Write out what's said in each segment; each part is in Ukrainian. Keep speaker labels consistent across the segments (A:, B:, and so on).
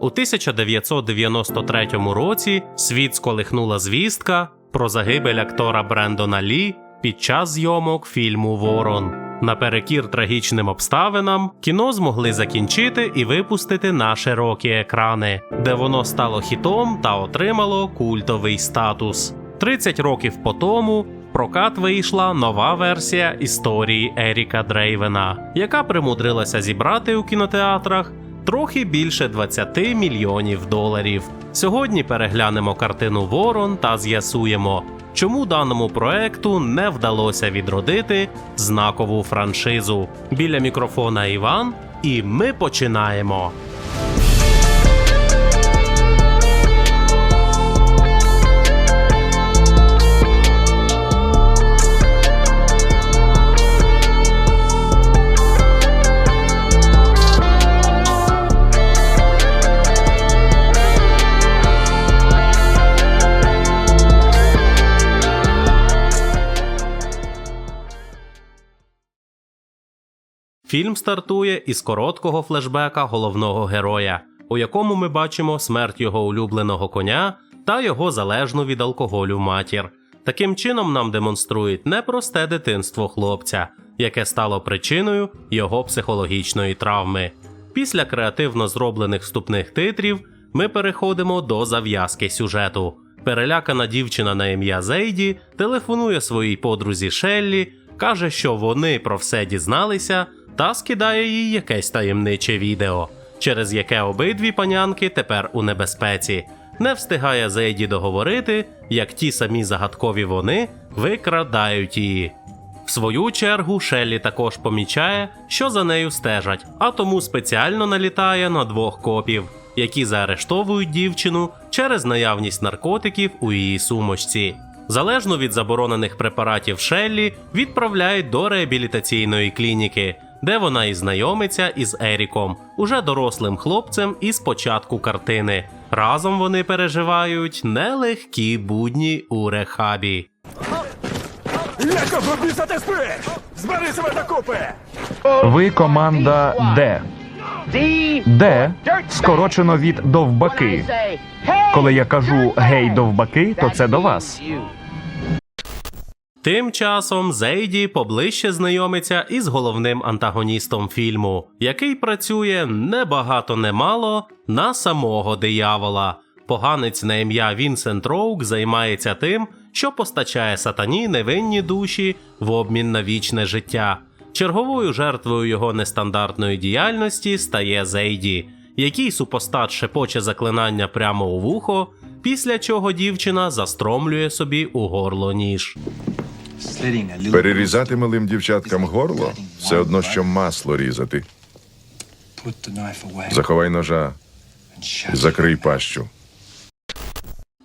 A: У 1993 році світ сколихнула звістка про загибель актора Брендона Лі під час зйомок фільму Ворон. Наперекір трагічним обставинам кіно змогли закінчити і випустити на широкі екрани, де воно стало хітом та отримало культовий статус. 30 років по тому в прокат вийшла нова версія історії Еріка Дрейвена, яка примудрилася зібрати у кінотеатрах трохи більше 20 мільйонів доларів. Сьогодні переглянемо картину Ворон та з'ясуємо, чому даному проекту не вдалося відродити знакову франшизу. Біля мікрофона Іван, і ми починаємо. Фільм стартує із короткого флешбека головного героя, у якому ми бачимо смерть його улюбленого коня та його залежну від алкоголю матір. Таким чином нам демонструють непросте дитинство хлопця, яке стало причиною його психологічної травми. Після креативно зроблених вступних титрів ми переходимо до зав'язки сюжету. Перелякана дівчина на ім'я Зейді телефонує своїй подрузі Шеллі, каже, що вони про все дізналися, та скидає їй якесь таємниче відео, через яке обидві панянки тепер у небезпеці. Не встигає Зейді договорити, як ті самі загадкові вони викрадають її. В свою чергу Шеллі також помічає, що за нею стежать, а тому спеціально налітає на двох копів, які заарештовують дівчину через наявність наркотиків у її сумочці. Залежно від заборонених препаратів Шеллі відправляють до реабілітаційної клініки, де вона і знайомиться із Еріком, уже дорослим хлопцем із початку картини. Разом вони переживають нелегкі будні у рехабі.
B: Якого біса ти спиш? Збери себе докупи!
C: Ви команда Д. Д скорочено від довбаки. Коли я кажу гей довбаки, то це до вас.
A: Тим часом Зейді поближче знайомиться із головним антагоністом фільму, який працює не багато не мало на самого диявола. Поганець на ім'я Вінсент Роук займається тим, що постачає сатані невинні душі в обмін на вічне життя. Черговою жертвою його нестандартної діяльності стає Зейді, який супостат шепоче заклинання прямо у вухо, після чого дівчина застромлює собі у горло ніж.
D: Перерізати малим дівчаткам горло все одно, що масло різати. Заховай ножа, закрий пащу.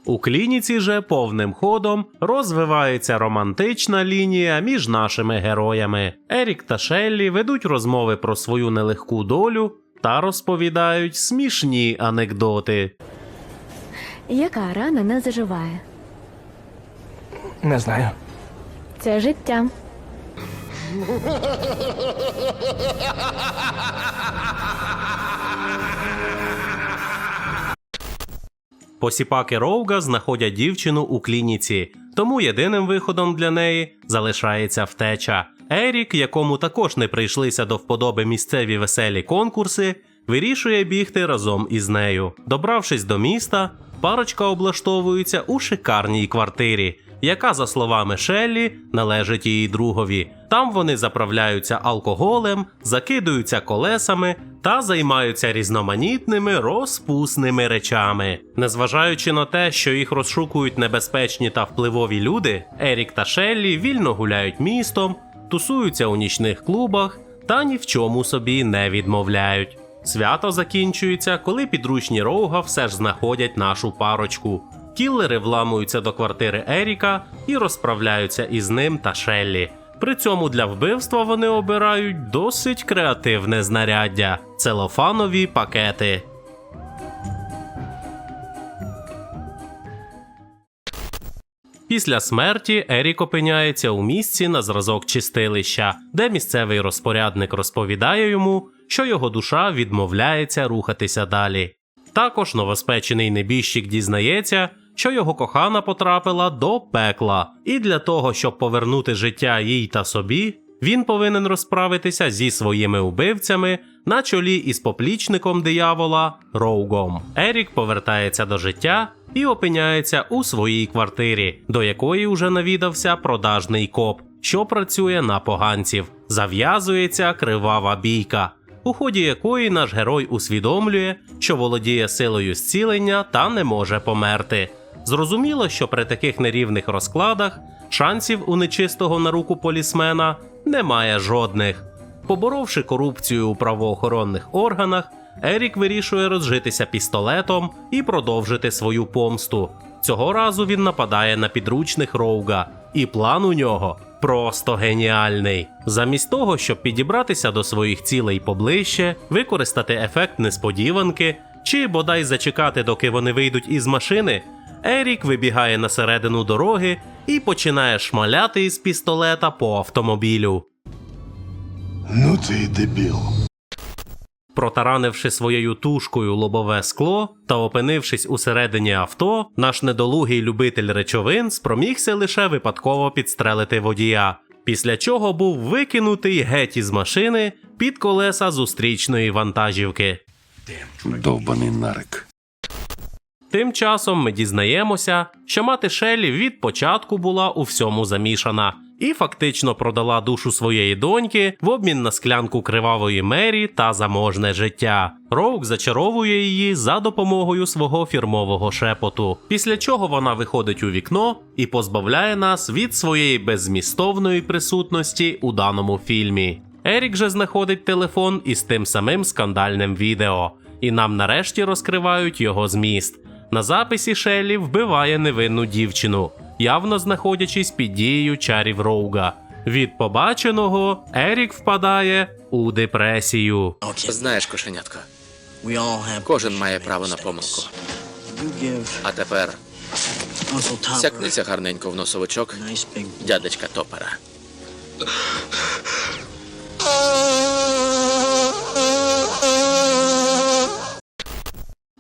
A: У клініці же повним ходом розвивається романтична лінія між нашими героями. Ерік та Шеллі ведуть розмови про свою нелегку долю та розповідають смішні анекдоти.
E: Яка рана не заживає?
B: Не знаю.
E: Це життя.
A: Посіпаки Роуга знаходять дівчину у клініці, тому єдиним виходом для неї залишається втеча. Ерік, якому також не прийшлися до вподоби місцеві веселі конкурси, вирішує бігти разом із нею. Добравшись до міста, парочка облаштовується у шикарній квартирі, яка, за словами Шеллі, належить її другові. Там вони заправляються алкоголем, закидуються колесами та займаються різноманітними розпусними речами. Незважаючи на те, що їх розшукують небезпечні та впливові люди, Ерік та Шеллі вільно гуляють містом, тусуються у нічних клубах та ні в чому собі не відмовляють. Свято закінчується, коли підручні Роуга все ж знаходять нашу парочку. Кіллери вламуються до квартири Еріка і розправляються із ним та Шеллі. При цьому для вбивства вони обирають досить креативне знаряддя целофанові пакети. Після смерті Ерік опиняється у місці на зразок чистилища, де місцевий розпорядник розповідає йому, що його душа відмовляється рухатися далі. Також новоспечений небіжчик дізнається, що його кохана потрапила до пекла, і для того, щоб повернути життя їй та собі, він повинен розправитися зі своїми убивцями на чолі із поплічником диявола Роугом. Ерік повертається до життя і опиняється у своїй квартирі, до якої уже навідався продажний коп, що працює на поганців. Зав'язується кривава бійка, у ході якої наш герой усвідомлює, що володіє силою зцілення та не може померти. Зрозуміло, що при таких нерівних розкладах шансів у нечистого на руку полісмена немає жодних. Поборовши корупцію у правоохоронних органах, Ерік вирішує розжитися пістолетом і продовжити свою помсту. Цього разу він нападає на підручних Роуга, і план у нього просто геніальний. Замість того, щоб підібратися до своїх цілей поближче, використати ефект несподіванки чи бодай зачекати, доки вони вийдуть із машини, Ерік вибігає на середину дороги і починає шмаляти із пістолета по автомобілю.
F: Ну ти дебіл.
A: Протаранивши своєю тушкою лобове скло та опинившись усередині авто, наш недолугий любитель речовин спромігся лише випадково підстрелити водія, після чого був викинутий геть із машини під колеса зустрічної вантажівки.
F: Довбаний нарик.
A: Тим часом ми дізнаємося, що мати Шеллі від початку була у всьому замішана і фактично продала душу своєї доньки в обмін на склянку кривавої мері та заможне життя. Роук зачаровує її за допомогою свого фірмового шепоту, після чого вона виходить у вікно і позбавляє нас від своєї беззмістовної присутності у даному фільмі. Ерік же знаходить телефон із тим самим скандальним відео, і нам нарешті розкривають його зміст. На записі Шеллі вбиває невинну дівчину, явно знаходячись під дією чарів Роуга. Від побаченого Ерік впадає у депресію.
G: Знаєш, кошенятко, кожен має право на помилку. А тепер сякнися гарненько в носовичок дядечка Топера.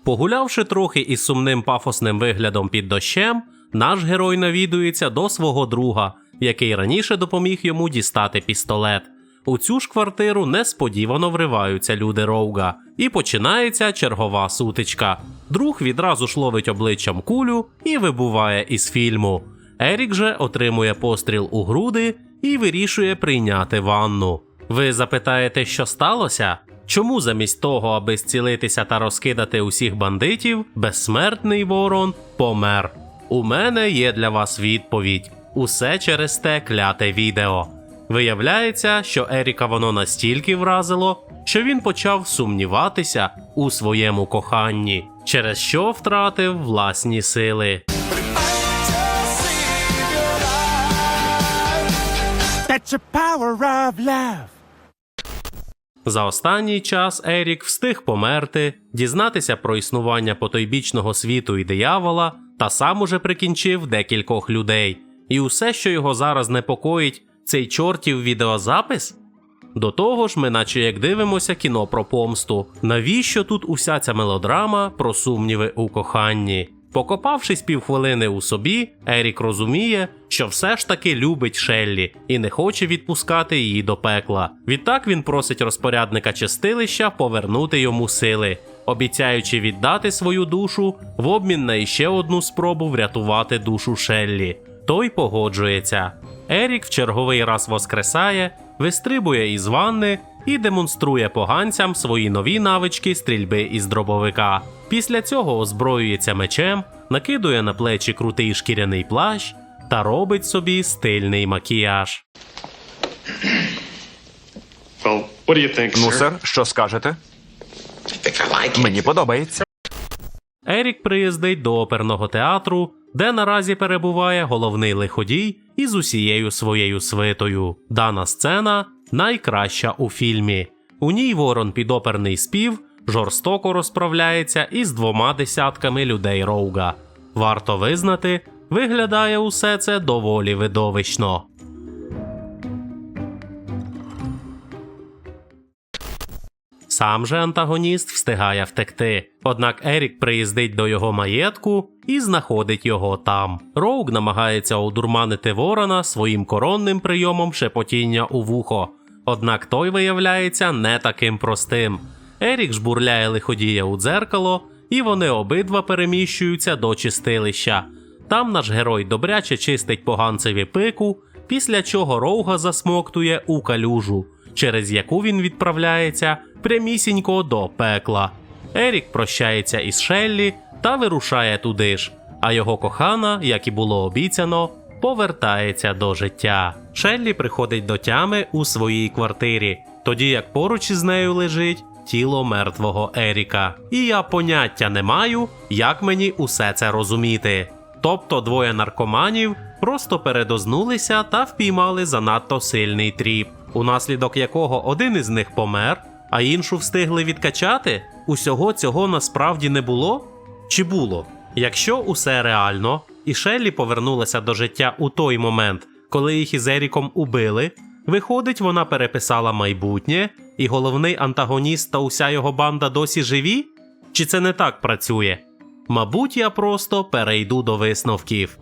A: Погулявши трохи із сумним пафосним виглядом під дощем, наш герой навідується до свого друга, який раніше допоміг йому дістати пістолет. У цю ж квартиру несподівано вриваються люди Роуга, і починається чергова сутичка. Друг відразу ж ловить обличчям кулю і вибуває із фільму. Ерік же отримує постріл у груди і вирішує прийняти ванну. Ви запитаєте, що сталося? Чому замість того, аби зцілитися та розкидати усіх бандитів, безсмертний ворон помер? У мене є для вас відповідь. Усе через те кляте відео. Виявляється, що Еріка воно настільки вразило, що він почав сумніватися у своєму коханні, через що втратив власні сили.
B: That's the power of love.
A: За останній час Ерік встиг померти, дізнатися про існування потойбічного світу і диявола, та сам уже прикінчив декількох людей. І усе, що його зараз непокоїть, цей чортів відеозапис? До того ж, ми наче як дивимося кіно про помсту. Навіщо тут уся ця мелодрама про сумніви у коханні? Покопавшись півхвилини у собі, Ерік розуміє, що все ж таки любить Шеллі і не хоче відпускати її до пекла. Відтак він просить розпорядника чистилища повернути йому сили, обіцяючи віддати свою душу в обмін на іще одну спробу врятувати душу Шеллі. Той погоджується. Ерік в черговий раз воскресає, вистрибує із ванни і демонструє поганцям свої нові навички стрільби із дробовика. Після цього озброюється мечем, накидує на плечі крутий шкіряний плащ та робить собі стильний макіяж.
C: Ну, сер, що скажете? Мені подобається.
A: Ерік приїздить до оперного театру, де наразі перебуває головний лиходій із усією своєю свитою. Дана сцена найкраща у фільмі. У ній ворон підоперний спів жорстоко розправляється із двома десятками людей Роуга. Варто визнати, виглядає усе це доволі видовищно. Сам же антагоніст встигає втекти. Однак Ерік приїздить до його маєтку і знаходить його там. Роук намагається одурманити ворона своїм коронним прийомом шепотіння у вухо. Однак той виявляється не таким простим. Ерік жбурляє лиходія у дзеркало, і вони обидва переміщуються до чистилища. Там наш герой добряче чистить поганцеві пику, після чого Роуга засмоктує у калюжу, через яку він відправляється прямісінько до пекла. Ерік прощається із Шеллі та вирушає туди ж, а його кохана, як і було обіцяно, повертається до життя. Шеллі приходить до тями у своїй квартирі, тоді як поруч із нею лежить тіло мертвого Еріка. І я поняття не маю, як мені усе це розуміти. Тобто двоє наркоманів просто передознулися та впіймали занадто сильний тріп, унаслідок якого один із них помер, а іншу встигли відкачати? Усього цього насправді не було? Чи було? Якщо усе реально, і Шеллі повернулася до життя у той момент, коли їх із Еріком убили, виходить, вона переписала майбутнє, і головний антагоніст та уся його банда досі живі? Чи це не так працює? Мабуть, я просто перейду до висновків.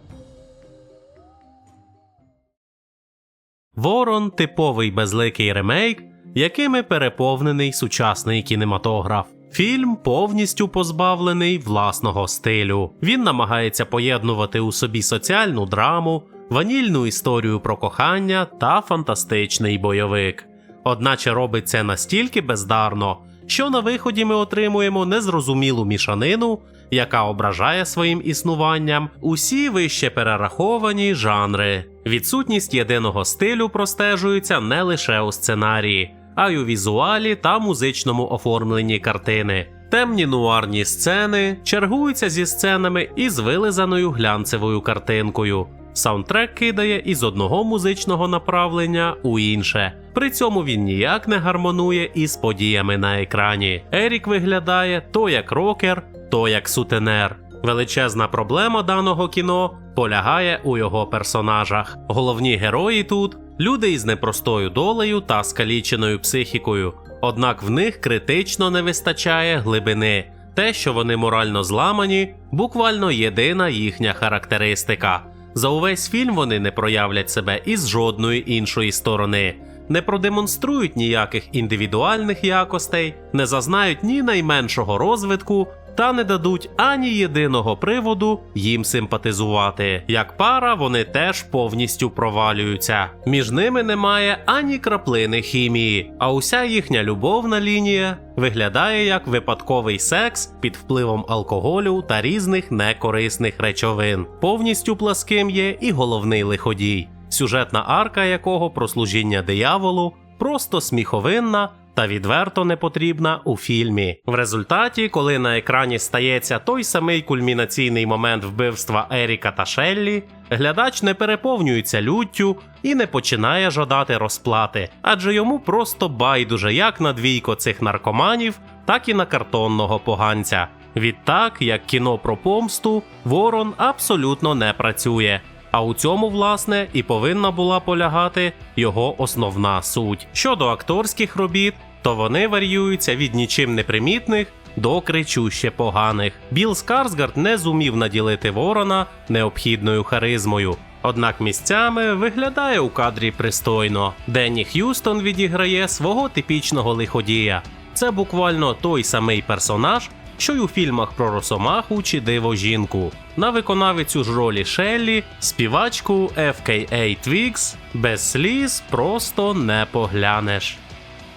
A: Ворон типовий безликий ремейк, якими переповнений сучасний кінематограф. Фільм повністю позбавлений власного стилю. Він намагається поєднувати у собі соціальну драму, ванільну історію про кохання та фантастичний бойовик. Одначе робить це настільки бездарно, що на виході ми отримуємо незрозумілу мішанину, яка ображає своїм існуванням усі вище перераховані жанри. Відсутність єдиного стилю простежується не лише у сценарії, а й у візуалі та музичному оформленні картини. Темні нуарні сцени чергуються зі сценами із вилизаною глянцевою картинкою. Саундтрек кидає із одного музичного направлення у інше. При цьому він ніяк не гармонує із подіями на екрані. Ерік виглядає то як рокер, то як сутенер. Величезна проблема даного кіно полягає у його персонажах. Головні герої тут люди із непростою долею та скаліченою психікою. Однак в них критично не вистачає глибини. Те, що вони морально зламані, буквально єдина їхня характеристика. За увесь фільм вони не проявлять себе із жодної іншої сторони, не продемонструють ніяких індивідуальних якостей, не зазнають ні найменшого розвитку та не дадуть ані єдиного приводу їм симпатизувати. Як пара, вони теж повністю провалюються. Між ними немає ані краплини хімії, а уся їхня любовна лінія виглядає як випадковий секс під впливом алкоголю та різних некорисних речовин. Повністю пласким є і головний лиходій, сюжетна арка якого про служіння дияволу просто сміховинна та відверто не потрібна у фільмі. В результаті, коли на екрані стається той самий кульмінаційний момент вбивства Еріка та Шеллі, глядач не переповнюється люттю і не починає жадати розплати, адже йому просто байдуже як на двійко цих наркоманів, так і на картонного поганця. Відтак, як кіно про помсту, Ворон абсолютно не працює. А у цьому, власне, і повинна була полягати його основна суть. Щодо акторських робіт, то вони варіюються від нічим непримітних до кричуще поганих. Біл Скарсгард не зумів наділити ворона необхідною харизмою. Однак місцями виглядає у кадрі пристойно. Денні Х'юстон відіграє свого типічного лиходія. Це буквально той самий персонаж, що й у фільмах про Росомаху чи Диво жінку. На виконавицю ж ролі Шеллі, співачку FKA Twigs без сліз просто не поглянеш.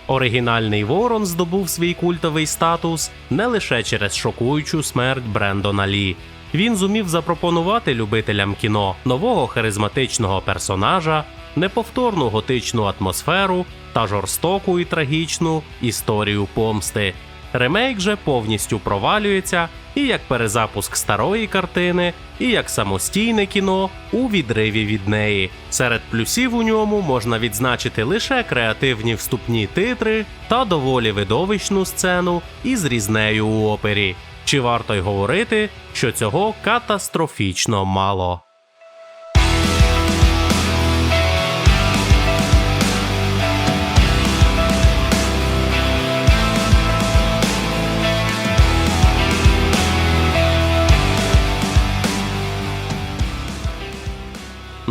A: Оригінальний Ворон здобув свій культовий статус не лише через шокуючу смерть Брендона Лі. Він зумів запропонувати любителям кіно нового харизматичного персонажа, неповторну готичну атмосферу та жорстоку і трагічну історію помсти. Ремейк же повністю провалюється і як перезапуск старої картини, і як самостійне кіно у відриві від неї. Серед плюсів у ньому можна відзначити лише креативні вступні титри та доволі видовищну сцену із різнею у опері. Чи варто й говорити, що цього катастрофічно мало?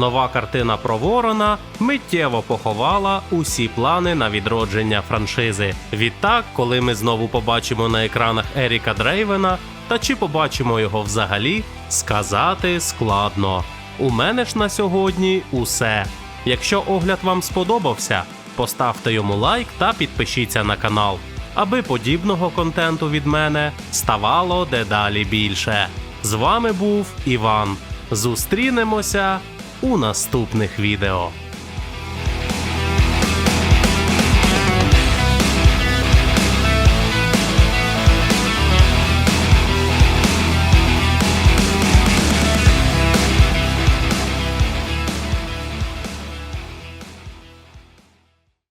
A: Нова картина про Ворона миттєво поховала усі плани на відродження франшизи. Відтак, коли ми знову побачимо на екранах Еріка Дрейвена, та чи побачимо його взагалі, сказати складно. У мене ж на сьогодні усе. Якщо огляд вам сподобався, поставте йому лайк та підпишіться на канал, аби подібного контенту від мене ставало дедалі більше. З вами був Іван. Зустрінемося у наступних відео.